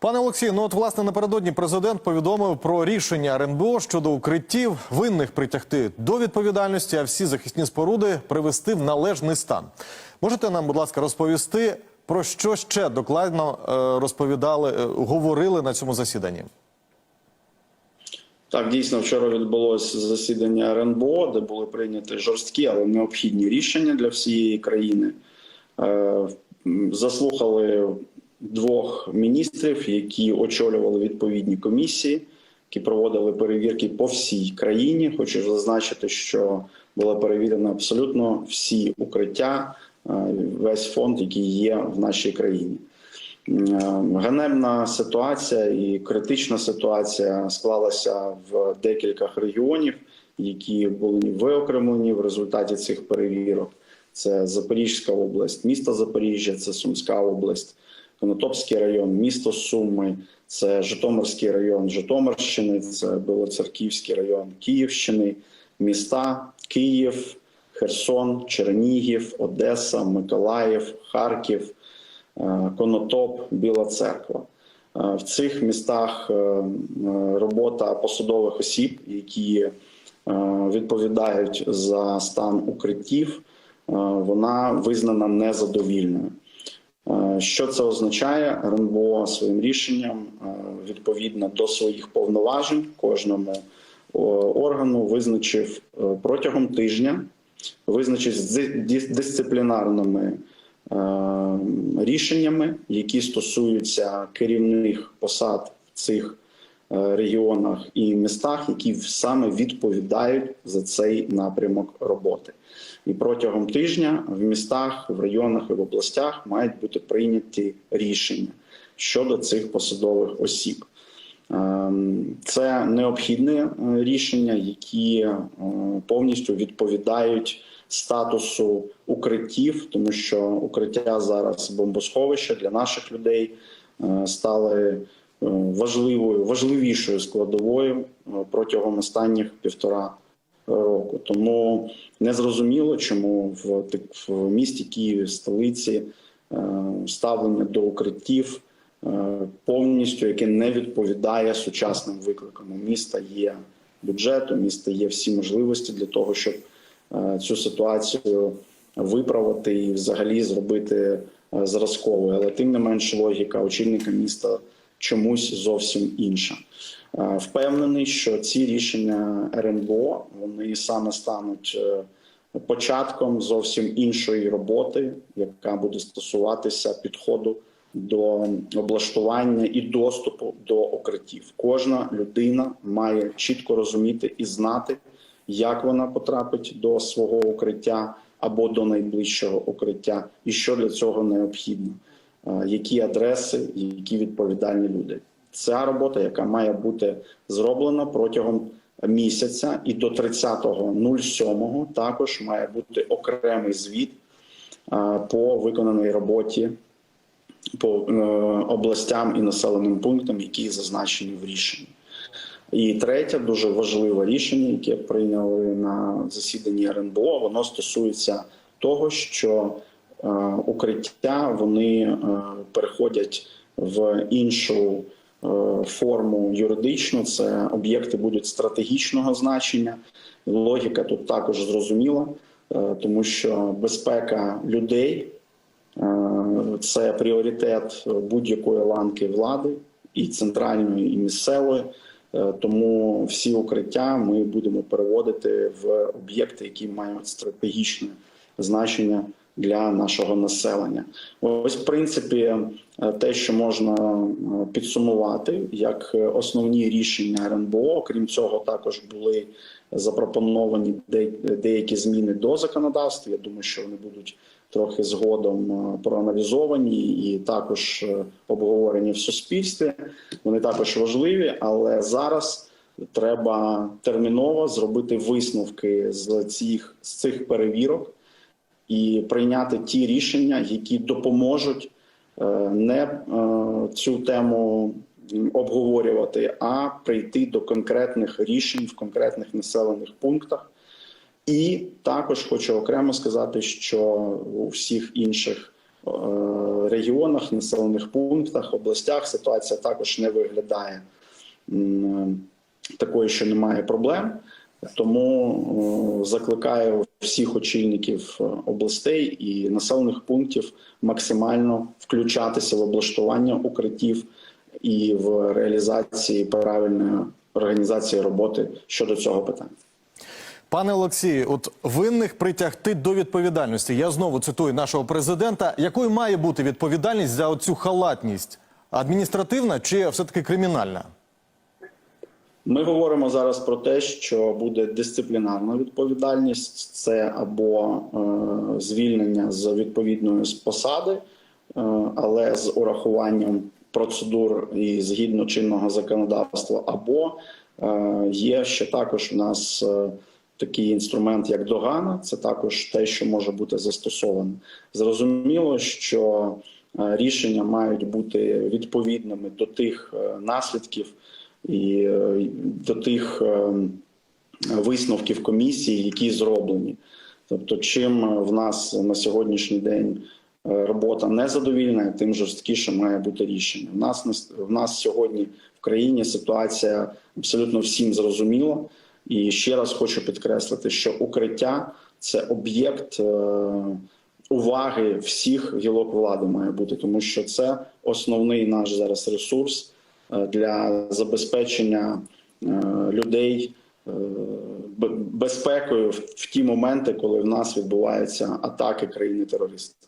Пане Олексію, ну от власне напередодні президент повідомив про рішення РНБО щодо укриттів винних притягти до відповідальності, а всі захисні споруди привести в належний стан. Можете нам, будь ласка, розповісти про що ще докладно е, розповідали, е, говорили на цьому засіданні? Так, дійсно, вчора відбулося засідання РНБО, де були прийняті жорсткі, але необхідні рішення для всієї країни. Е, Заслухали двох міністрів, які очолювали відповідні комісії, які проводили перевірки по всій країні. Хочу зазначити, що було перевірено абсолютно всі укриття, е, весь фонд, який є в нашій країні. Е, Ганебна ситуація і критична ситуація склалася в декількох регіонів, які були виокремлені в результаті цих перевірок. Це Запорізька область, місто Запоріжжя, це Сумська область, Конотопський район, місто Суми, це Житомирський район Житомирщини, це Білоцерківський район Київщини, міста Київ, Херсон, Чернігів, Одеса, Миколаїв, Харків. Е, Конотоп, Біла Церква. Е, В цих містах е, робота посадових осіб, які відповідають за стан укриттів, вона визнана незадовільною. Е, Що це означає? РНБО своїм рішенням е, відповідно до своїх повноважень кожному органу визначив е, протягом тижня, визначив з дисциплінарними е, рішеннями, які стосуються керівних посад цих е, регіонах і містах, які саме відповідають за цей напрямок роботи. І протягом тижня в містах, в районах і в областях мають бути прийняті рішення щодо цих посадових осіб. Ем, Це необхідне е, рішення, які е, повністю відповідають статусу укриттів, тому що укриття зараз бомбосховища для наших людей е, стали е, важливою, важливішою складовою е, протягом останніх півтора року. Тому незрозуміло, чому в, в місті Києві, столиці, е, ставлення до укриттів е, повністю, яке не відповідає сучасним викликам. У міста є бюджет, у міста є всі можливості для того, щоб е, цю ситуацію виправити і взагалі зробити е, зразковою. Але тим не менш логіка очільника міста чомусь зовсім інша. Е, Впевнений, що ці рішення РНБО вони саме стануть е, початком зовсім іншої роботи, яка буде стосуватися підходу до облаштування і доступу до укриттів. Кожна людина має чітко розуміти і знати, як вона потрапить до свого укриття або до найближчого укриття, і що для цього необхідно, які адреси, які відповідальні люди. Ця робота, яка має бути зроблена протягом місяця, і до 30.07 також має бути окремий звіт е, по виконаної роботі по е, областям і населеним пунктам, які зазначені в рішенні. І третє дуже важливе рішення, яке прийняли на засіданні РНБО, воно стосується того, що е, укриття вони е, переходять в іншу е, форму юридичну. Це об'єкти будуть стратегічного значення. Логіка тут також зрозуміла, е, тому що безпека людей е, це пріоритет будь-якої ланки влади, і центральної, і місцевої. Е, Тому всі укриття ми будемо переводити в об'єкти, які мають стратегічне значення для нашого населення. Ось, в принципі, е, те, що можна е, підсумувати як е, основні рішення РНБО. Крім цього, також були запропоновані деякі зміни до законодавства. Я думаю, що вони будуть трохи згодом проаналізовані і також обговорені в суспільстві. Вони також важливі, але зараз треба терміново зробити висновки з цих, з цих перевірок і прийняти ті рішення, які допоможуть е, не е, цю тему обговорювати, а прийти до конкретних рішень в конкретних населених пунктах. І також хочу окремо сказати, що у всіх інших е, регіонах, населених пунктах, областях ситуація також не виглядає такою, що немає проблем. Тому е, закликаю всіх очільників е, областей і населених пунктів максимально включатися в облаштування укриттів і в реалізації правильної організації роботи щодо цього питання. Пане Олексію, от винних притягти до відповідальності. Я знову цитую нашого президента. Якою має бути відповідальність за оцю халатність? Адміністративна чи все-таки кримінальна? Ми говоримо зараз про те, що буде дисциплінарна відповідальність, це або е, звільнення з відповідної посади, е, але з урахуванням процедур і згідно чинного законодавства, або е, є ще також у нас е, такий інструмент, як догана. Це також те, що може бути застосовано. Зрозуміло, що е, рішення мають бути відповідними до тих е, наслідків і е, до тих е, висновків комісії, які зроблені. Тобто, чим в нас на сьогоднішній день е, робота незадовільна, тим жорсткіше має бути рішення. В нас в нас сьогодні в країні ситуація абсолютно всім зрозуміла. І ще раз хочу підкреслити, що укриття це об'єкт е, уваги всіх гілок влади має бути, тому що це основний наш зараз ресурс е, для забезпечення е, людей е, безпекою в ті моменти, коли в нас відбуваються атаки країни-терористів.